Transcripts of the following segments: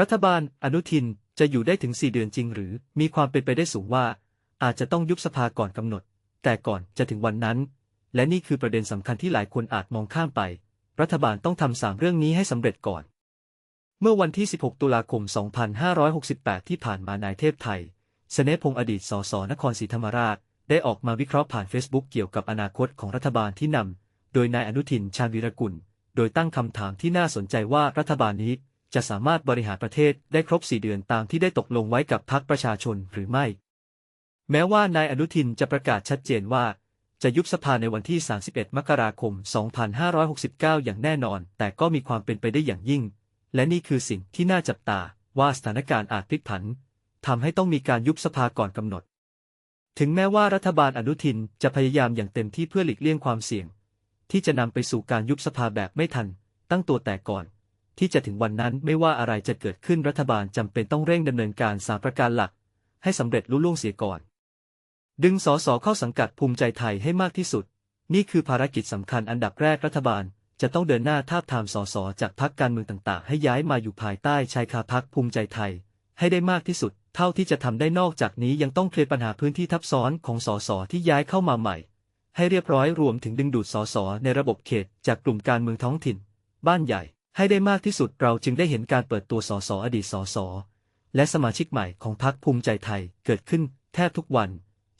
รัฐบาลอนุทินจะอยู่ได้ถึง 4 เดือนจริงหรือ มีความเป็นไปได้สูงว่า อาจจะต้องยุบสภาก่อนกำหนด แต่ก่อนจะถึงวันนั้น และนี่คือประเด็นสำคัญที่หลายคนอาจมองข้ามไป รัฐบาลต้องทำสามเรื่องนี้ให้สำเร็จก่อน เมื่อวันที่ 16 ตุลาคม 2568 ที่ผ่านมานายเทพไทย เสนพงศ์อดีตสสนครศรีธรรมราช ได้ออกมาวิเคราะห์ผ่านเฟซบุ๊กเกี่ยวกับอนาคตของรัฐบาลที่นำโดยนายอนุทินชาญวีรกุล โดยตั้งคำถามที่น่าสนใจว่ารัฐบาลนี้ จะสามารถบริหารประเทศได้ครบ4เดือนตามที่ได้ตกลงไว้กับพรรคประชาชนหรือไม่ แม้ว่านายอนุทินจะประกาศชัดเจนว่า จะยุบสภาในวันที่ 31 มกราคม 2569 อย่างแน่นอน แต่ก็มีความเป็นไปได้อย่างยิ่ง และนี่คือสิ่งที่น่าจับตาว่าสถานการณ์อาจพลิกผันทำให้ต้องมีการยุบสภาก่อนกำหนด ถึงแม้ว่ารัฐบาลอนุทินจะพยายามอย่างเต็มที่เพื่อหลีกเลี่ยงความเสี่ยง ที่จะนำไปสู่การยุบสภาแบบไม่ทัน ตั้งตัวแต่ก่อน ที่จะถึงวันนั้นไม่ว่าอะไรจะเกิดขึ้นรัฐบาลจำเป็นต้องเร่งดำเนินการสามประการหลัก ให้สำเร็จลุล่วงเสียก่อน ดึงสสเข้าสังกัดภูมิใจไทยให้มากที่สุด นี่คือภารกิจสำคัญอันดับแรกรัฐบาลจะต้องเดินหน้าทาบทามสสจากพรรคการเมืองต่างๆ ให้ย้ายมาอยู่ภายใต้ชายคาพักภูมิใจไทย ให้ได้มากที่สุด เท่าที่จะทำได้นอกจากนี้ยังต้องเคลียร์ปัญหาพื้นที่ทับซ้อนของสสที่ย้ายเข้ามาใหม่ ให้เรียบร้อยรวมถึงดึงดูดสสในระบบเขต จากกลุ่มการเมืองท้องถิ่น บ้านใหญ่ ให้ได้มากที่สุดเราจึงได้เห็นการเปิดตัวสสอดีตสสและสมาชิกใหม่ของพรรคภูมิใจไทยเกิดขึ้นแทบทุกวัน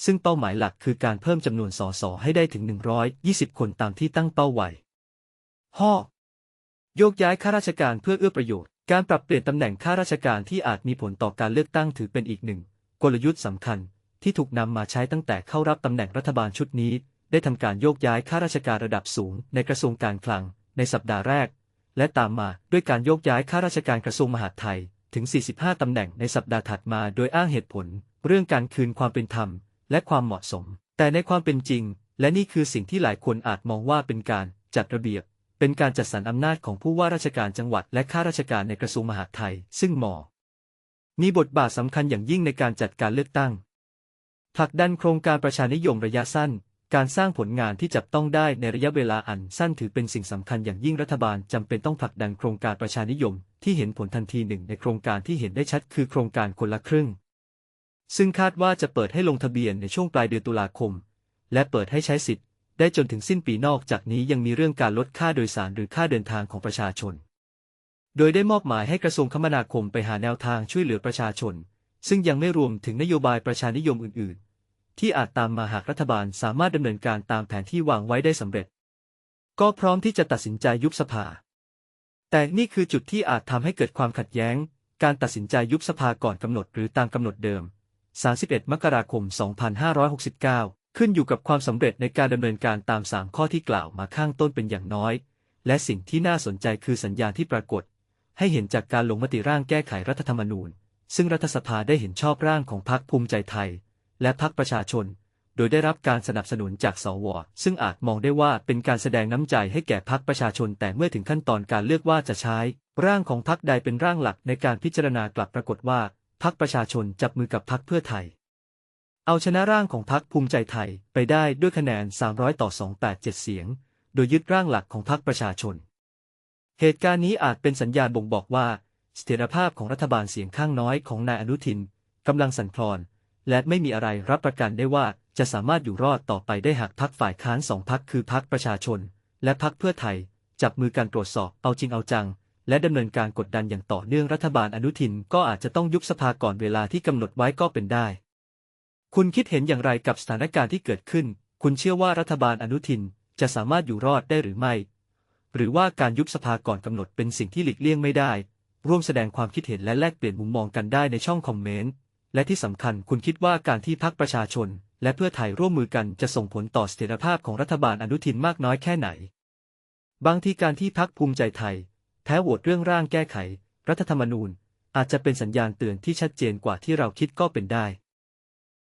ซึ่งเป้าหมายหลักคือการเพิ่มจำนวนสสให้ได้ถึง 120 คนตามที่ตั้งเป้าไว้ห่อโยกย้ายข้าราชการเพื่อเอื้อประโยชน์ การปรับเปลี่ยนตำแหน่งข้าราชการที่อาจมีผลต่อการเลือกตั้งถือเป็นอีกหนึ่ง กลยุทธ์สำคัญที่ถูกนำมาใช้ตั้งแต่เข้ารับตำแหน่งรัฐบาลชุดนี้ ได้ทำการโยกย้ายข้าราชการระดับสูงในกระทรวงการคลัง ในสัปดาห์แรก และตามมาด้วยการโยกย้ายข้าราชการกระทรวงมหาดไทยถึง 45 ตำแหน่งในสัปดาห์ถัดมาโดยอ้างเหตุผล เรื่องการคืนความเป็นธรรม และความเหมาะสม แต่ในความเป็นจริง และนี่คือสิ่งที่หลายคนอาจมองว่าเป็นการจัดระเบียบ เป็นการจัดสรรอำนาจของผู้ว่าราชการจังหวัดและข้าราชการในกระทรวงมหาดไทย ซึ่งหมอมีบทบาทสำคัญอย่างยิ่งในการจัดการเลือกตั้งผลักดันโครงการประชานิยมระยะสั้น การสร้างผลงานที่จับต้องได้ในระยะเวลาอันสั้นถือเป็นสิ่งสำคัญอย่างยิ่งรัฐบาลจำเป็นต้องผลักดันโครงการประชานิยม ที่เห็นผลทันทีหนึ่งในโครงการที่เห็นได้ชัดคือโครงการคนละครึ่ง ซึ่งคาดว่าจะเปิดให้ลงทะเบียนในช่วงปลายเดือนตุลาคม และเปิดให้ใช้สิทธิ์ ได้จนถึงสิ้นปีนอกจากนี้ยังมีเรื่องการลดค่าโดยสารหรือค่าเดินทางของประชาชน โดยได้มอบหมายให้กระทรวงคมนาคมไปหาแนวทางช่วยเหลือประชาชน ซึ่งยังไม่รวมถึงนโยบายประชานิยมอื่นๆ ที่อาจตามมาหากรัฐบาลสามารถดำเนินการตามแผนที่วางไว้ได้สำเร็จ ก็พร้อมที่จะตัดสินใจยุบสภา แต่นี่คือจุดที่อาจทำให้เกิดความขัดแย้ง การตัดสินใจยุบสภาก่อนกำหนดหรือตามกำหนดเดิม 31 มกราคม 2569 ขึ้นอยู่กับความสำเร็จในการดำเนินการตาม 3 ข้อที่กล่าวมาข้างต้นเป็นอย่างน้อย และสิ่งที่น่าสนใจคือสัญญาณที่ปรากฏ ให้เห็นจากการลงมติร่างแก้ไขรัฐธรรมนูญ ซึ่งรัฐสภาได้เห็นชอบร่างของพรรคภูมิใจไทย และพรรคประชาชน โดยได้รับการสนับสนุนจากสว ซึ่งอาจมองได้ว่าเป็นการแสดงน้ำใจให้แก่พรรคประชาชน แต่เมื่อถึงขั้นตอนการเลือกว่าจะใช้ ร่างของพรรคใดเป็นร่างหลักในการพิจารณากลับปรากฏว่าพรรคประชาชนจับมือกับพรรคเพื่อไทย เอาชนะร่างของพรรคภูมิใจไทยไปได้ด้วยคะแนน 300 ต่อ 287 เสียง โดยยึดร่างหลักของพรรคประชาชน เหตุการณ์นี้อาจเป็นสัญญาณบ่งบอกว่าเสถียรภาพของรัฐบาลเสียงข้างน้อยของนายอนุทินกำลังสั่นคลอน และไม่มีอะไรรับประกันได้ว่าจะสามารถอยู่รอดต่อไปได้หากพรรคฝ่ายค้านสองพรรคคือพรรคประชาชน และพรรคเพื่อไทย จับมือกันตรวจสอบเอาจริงเอาจัง และดำเนินการกดดันอย่างต่อเนื่องรัฐบาลอนุทินก็อาจจะต้องยุบสภาก่อนเวลาที่กำหนดไว้ก็เป็นได้ คุณคิดเห็นอย่างไรกับสถานการณ์ที่เกิดขึ้น คุณเชื่อว่ารัฐบาลอนุทินจะสามารถอยู่รอดได้หรือไม่ หรือว่าการยุบสภาก่อนกำหนดเป็นสิ่งที่หลีกเลี่ยงไม่ได้ ร่วมแสดงความคิดเห็นและแลกเปลี่ยนมุมมองกันได้ในช่องคอมเมนต์ และที่สำคัญคุณคิดว่าการที่พรรคประชาชน และเพื่อไทยร่วมมือกันจะส่งผลต่อเสถียรภาพของรัฐบาลอนุทินมากน้อยแค่ไหน บางทีการที่พรรคภูมิใจไทย แพ้โหวตเรื่องร่างแก้ไข รัฐธรรมนูญ อาจจะเป็นสัญญาณเตือนที่ชัดเจนกว่าที่เราคิดก็เป็นได้